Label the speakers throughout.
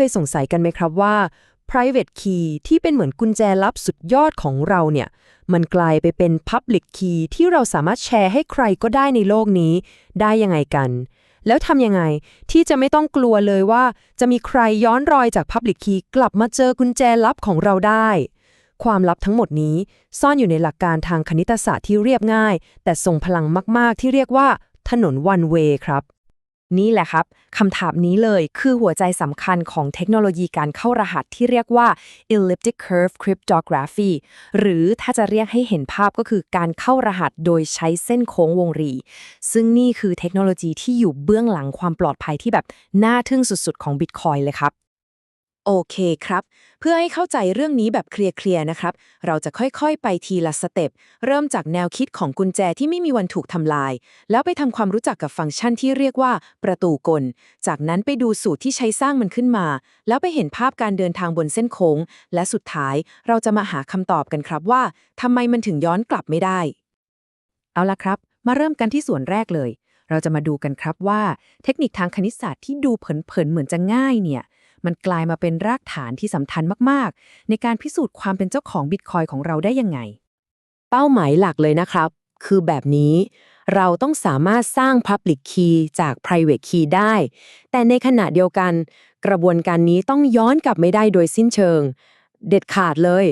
Speaker 1: เคยสงสัยกันไหมครับว่า private key ที่เป็นเหมือนกุญแจลับสุดยอดของเราเนี่ย มันกลายไปเป็น public key ที่เราสามารถแชร์ให้ใครก็ได้ในโลกนี้ ได้ยังไงกัน แล้วทำยังไงที่จะไม่ต้องกลัวเลยว่า จะมีใครย้อนรอยจาก Public Key กลับมาเจอกุญแจลับของเราได้ ความลับทั้งหมดนี้ ซ่อนอยู่ในหลักการทางคณิตศาสตร์ที่เรียบง่าย แต่ทรงพลังมาก ๆ ที่เรียกว่า ถนน one way ครับ
Speaker 2: นี่แหละครับคำถามนี้เลยคือหัวใจสำคัญของเทคโนโลยีการเข้ารหัสที่เรียกว่า elliptic curve cryptography หรือถ้าจะเรียกให้เห็นภาพก็คือการเข้ารหัสโดยใช้เส้นโค้งวงรี ซึ่งนี่คือเทคโนโลยีที่อยู่เบื้องหลังความปลอดภัยที่แบบน่าทึ่งสุดๆ ของ Bitcoin เลยครับ
Speaker 3: โอเคครับ เพื่อให้เข้าใจเรื่องนี้แบบเคลียร์ๆนะครับ เราจะค่อยๆ ไปทีละสเต็ป เริ่มจากแนวคิดของกุญแจที่ไม่มีวันถูกทำลาย แล้วไปทำความรู้จักกับฟังก์ชันที่เรียกว่าประตูกล จากนั้นไปดูสูตรที่ใช้สร้างมันขึ้นมา แล้วไปเห็นภาพการเดินทางบนเส้นโค้ง และสุดท้ายเราจะมาหาคำตอบกันครับว่าทำไมมันถึงย้อนกลับไม่ได้
Speaker 2: เอาละครับ มาเริ่มกันที่ส่วนแรกเลย เราจะมาดูกันครับว่า เทคนิคทางคณิตศาสตร์ที่ดูเผินๆเหมือนจะง่ายเนี่ย มันกลายมาเป็นรากฐานที่สำคัญมากๆ ในการพิสูจน์ความเป็นเจ้าของบิตคอยของเราได้ยังไง
Speaker 1: เป้าหมายหลักเลยนะครับ คือแบบนี้ เราต้องสามารถสร้าง Public Key จาก Private Key ได้ แต่ในขณะเดียวกัน กระบวนการนี้ต้องย้อนกลับไม่ได้โดยสิ้นเชิง เด็ดขาดเลย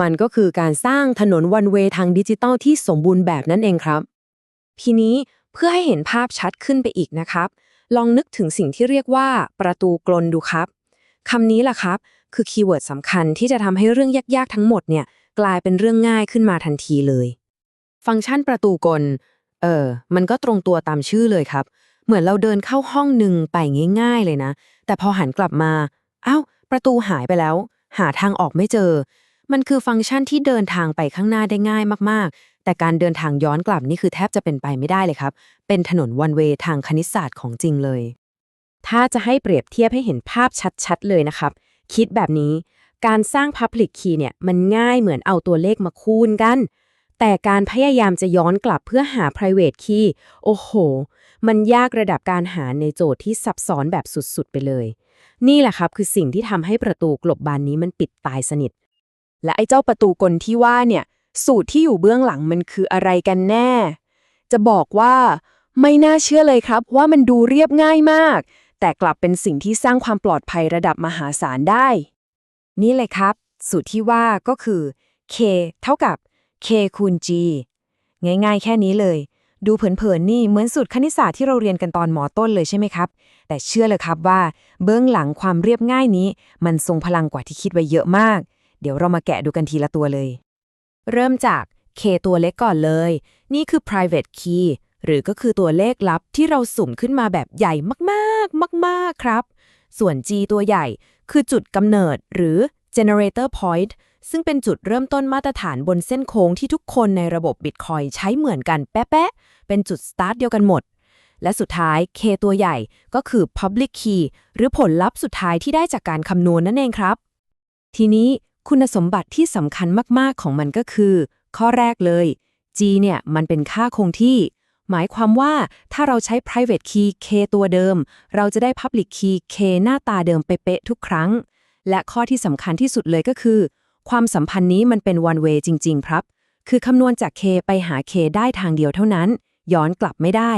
Speaker 1: มันก็คือการสร้างถนนวันเวทางดิจิตอลที่สมบูรณ์แบบนั่นเองครับ
Speaker 3: ทีนี้เพื่อให้เห็นภาพชัดขึ้นไปอีกนะครับ ลองนึกถึงสิ่งที่เรียกว่าประตูกลดูครับ คำนี้ล่ะครับ คือคีย์เวิร์ดสำคัญที่จะทำให้เรื่องยากๆทั้งหมดเนี่ยกลายเป็นเรื่องง่ายขึ้นมาทันทีเลย
Speaker 1: ฟังก์ชันประตูกล เออ มันก็ตรงตัวตามชื่อเลยครับ เหมือนเราเดินเข้าห้องหนึ่งไปง่าย ๆ เลยนะ แต่พอหันกลับมา อ้าว ประตูหายไปแล้ว หาทางออกไม่เจอ มันคือฟังก์ชันที่เดินทางไปข้างหน้าได้ง่ายมากๆ แต่การเดินทางย้อนกลับนี่คือแทบจะเป็นไปไม่ได้เลยครับ เป็นถนนวันเวทางคณิตศาสตร์ของจริงเลย ถ้าจะให้เปรียบเทียบให้เห็นภาพชัดๆ เลยนะครับ คิดแบบนี้ การสร้าง Public Key เนี่ย มันง่ายเหมือนเอาตัวเลขมาคูณกัน แต่การพยายามจะย้อนกลับเพื่อหา private key โอ้โห มันยากระดับการหาในโจทย์ที่ซับซ้อนแบบสุดๆ ไปเลย นี่แหละครับคือสิ่งที่ทำให้ประตูกลบบานนี้มันปิดตายสนิท
Speaker 3: และไอ้เจ้าประตูกลที่ว่าเนี่ย สูตรที่อยู่เบื้องหลังมันคืออะไรกันแน่ จะบอกว่า ไม่น่าเชื่อเลยครับว่ามันดูเรียบง่ายมาก แต่กลับเป็นสิ่งที่สร้างความปลอดภัยระดับมหาศาลได้ นี่เลยครับ สูตรที่ว่าก็คือ k เท่ากับ k คูณ g ง่ายๆ แค่นี้เลย ดูเผินๆ นี่เหมือนสูตรคณิตศาสตร์ที่เราเรียนกันตอนหมอต้นเลยใช่ไหมครับ แต่เชื่อเลยครับว่า เบื้องหลังความเรียบง่ายนี้ มันทรงพลังกว่าที่คิดไว้เยอะมาก เดี๋ยวเรามาแกะดูกันทีละตัวเลย เริ่มจาก k ตัวเล็กก่อนเลย นี่คือ private key หรือก็คือตัวเลขลับที่เราสุ่มขึ้นมาแบบใหญ่มากๆ มาก ๆ ครับ ส่วน g ตัวใหญ่คือจุดกำเนิดหรือ generator point ซึ่งเป็นจุดเริ่มต้นมาตรฐานบนเส้นโค้งที่ทุกคนในระบบ Bitcoin ใช้เหมือนกันแป๊ะๆ เป็นจุดสตาร์ทเดียวกันหมด และสุดท้าย K ตัวใหญ่ก็คือ Public Key หรือผลลัพธ์สุดท้ายที่ได้จากการคำนวณนั่นเองครับ ทีนี้คุณสมบัติที่สำคัญมากๆของมันก็คือ ข้อแรกเลย G เนี่ยมันเป็นค่าคงที่ หมายความว่าถ้าเราใช้ private key K ตัวเดิม เราจะได้ public key K หน้าตาเดิมเป๊ะๆทุกครั้ง และข้อที่สำคัญที่สุดเลยก็คือ ความสัมพันธ์นี้มันเป็น one way จริง ๆ ครับ คือคำนวณจาก K ไปหา K ได้ทางเดียวเท่านั้น ย้อนกลับไม่ได้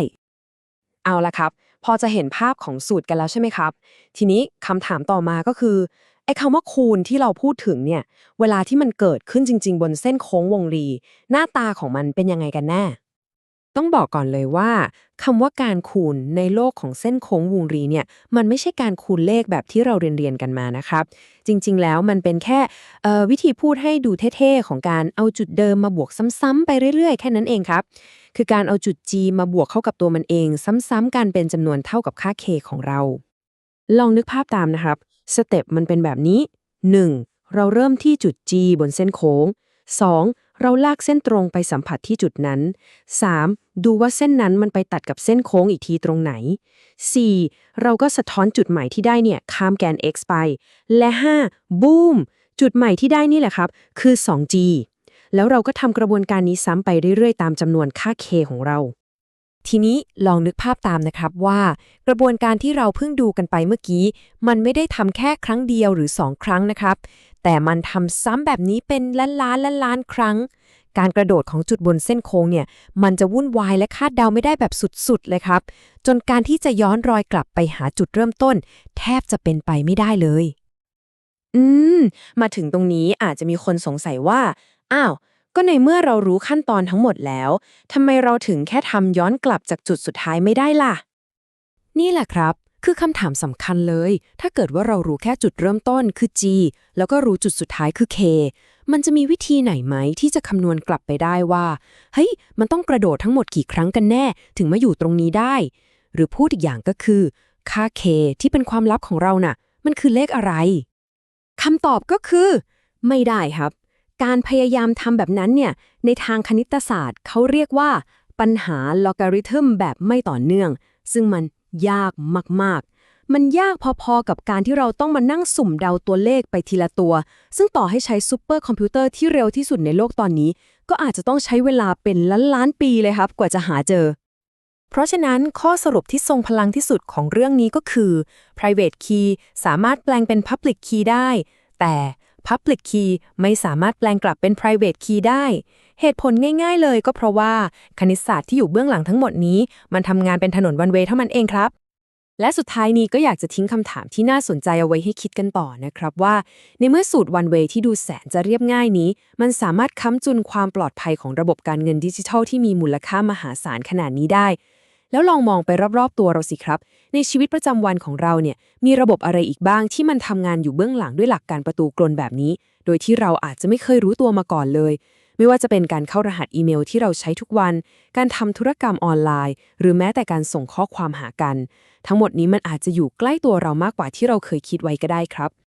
Speaker 3: เอาละครับ พอจะเห็นภาพของสูตรกันแล้วใช่ไหมครับ ทีนี้คำถามต่อมาก็คือไอ้คำว่าคูณที่เราพูดถึงเนี่ย เวลาที่มันเกิดขึ้นจริง ๆ บนเส้นโค้งวงรี หน้าตาของมันเป็นยังไงกันแน่ ต้องบอกก่อนเลยว่าคำว่าการคูณในโลกของเส้นโค้งวงรีเนี่ยมันไม่ใช่การคูณเลขแบบที่เราเรียนเรียนกันมานะครับ จริง ๆ แล้วมันเป็นแค่วิธีพูดให้ดูเท่ๆของการเอาจุดเดิมมาบวกซ้ำๆไปเรื่อย ๆ แค่นั้นเองครับ คือการเอาจุด g มาบวกเข้ากับตัวมันเอง ซ้ำๆกันเป็นจำนวนเท่ากับค่า k ของเรา ลองนึกภาพตามนะครับสเต็ปมันเป็นแบบนี้ 1. เราเริ่มที่จุด G บนเส้นโค้ง 2. เราลากเส้นตรงไปสัมผัสที่จุดนั้น 3. ดูว่าเส้นนั้นมันไปตัดกับเส้นโค้งอีกทีตรงไหน 4. เราก็สะท้อนจุดใหม่ที่ได้เนี่ยข้ามแกน x ไป และ 5. บูมจุดใหม่ที่ได้นี่แหละครับ คือ 2G แล้วเราก็ทำกระบวนการนี้ซ้ำไปเรื่อยๆ ตามจำนวนค่า k ของเรา
Speaker 2: ทีนี้ลองนึกภาพตามนะครับว่า กระบวนการที่เราเพิ่งดูกันไปเมื่อกี้ มันไม่ได้ทำแค่ครั้งเดียวหรือสองครั้งนะครับ แต่มันทำซ้ำแบบนี้เป็นล้านล้านล้านล้านครั้ง การกระโดดของจุดบนเส้นโค้งเนี่ย มันจะวุ่นวายและคาดเดาไม่ได้แบบสุดๆเลยครับ จนการที่จะย้อนรอยกลับไปหาจุดเริ่มต้น แทบจะเป็นไปไม่ได้เลย
Speaker 3: อืม มาถึงตรงนี้อาจจะมีคนสงสัยว่า อ้าวก็ในเมื่อเรารู้ขั้นตอนทั้งหมดแล้วทำไมเราถึงแค่ทำย้อนกลับจากจุดสุดท้ายไม่ได้ล่ะ
Speaker 2: นี่แหละครับ คือคำถามสำคัญเลย ถ้าเกิดว่าเรารู้แค่จุดเริ่มต้นคือ G แล้วก็รู้จุดสุดท้ายคือ K มันจะมีวิธีไหนไหมที่จะคำนวณกลับไปได้ว่า เฮ้ย มันต้องกระโดดทั้งหมดกี่ครั้งกันแน่ ถึงมาอยู่ตรงนี้ได้ หรือพูดอีกอย่างก็คือ ค่า K ที่เป็นความลับของเราน่ะ มันคือเลขอะไร
Speaker 3: คำตอบก็คือ ไม่ได้ครับ การพยายามทำแบบนั้นเนี่ย ในทางคณิตศาสตร์เขาเรียกว่า ปัญหาลอการิทึมแบบไม่ต่อเนื่อง ซึ่งมัน ยากมากๆ มันยากพอๆกับการที่เราต้องมานั่งสุ่มเดาตัวเลขไปทีละตัว ซึ่งต่อให้ใช้ซูเปอร์คอมพิวเตอร์ที่เร็วที่สุดในโลกตอนนี้ ก็อาจจะต้องใช้เวลาเป็นล้านล้านๆปีเลยครับ กว่าจะหาเจอ
Speaker 2: เพราะฉะนั้นข้อสรุปที่ทรงพลังที่สุดของเรื่องนี้ก็คือ private key สามารถแปลงเป็น public key ได้ แต่ public key ไม่สามารถแปลงกลับเป็น private key ได้ เหตุผลง่ายๆเลยก็เพราะว่าคณิตศาสตร์ที่อยู่เบื้องหลังทั้งหมดนี้ มันทำงานเป็นถนนวันเวเท่านั้นเองครับ และสุดท้ายนี้ก็อยากจะทิ้งคำถามที่น่าสนใจเอาไว้ให้คิดกันต่อนะครับว่า ในเมื่อสูตร one way ที่ดูแสนจะเรียบง่ายนี้ มันสามารถค้ำจุนความปลอดภัยของระบบการเงินดิจิทัลที่มีมูลค่ามหาศาลขนาดนี้ได้แล้วลองมองไปรอบๆ ตัวเราสิครับ ในชีวิตประจำวันของเราเนี่ย มีระบบอะไรอีกบ้างที่มันทำงานอยู่เบื้องหลังด้วยหลักการประตูกลนแบบนี้ โดยที่เราอาจจะไม่เคยรู้ตัวมาก่อนเลย ไม่ว่าจะเป็นการเข้ารหัสอีเมลที่เราใช้ทุกวัน การทำธุรกรรมออนไลน์ หรือแม้แต่การส่งข้อความหากัน ทั้งหมดนี้มันอาจจะอยู่ใกล้ตัวเรามากกว่าที่เราเคยคิดไว้ก็ได้ครับ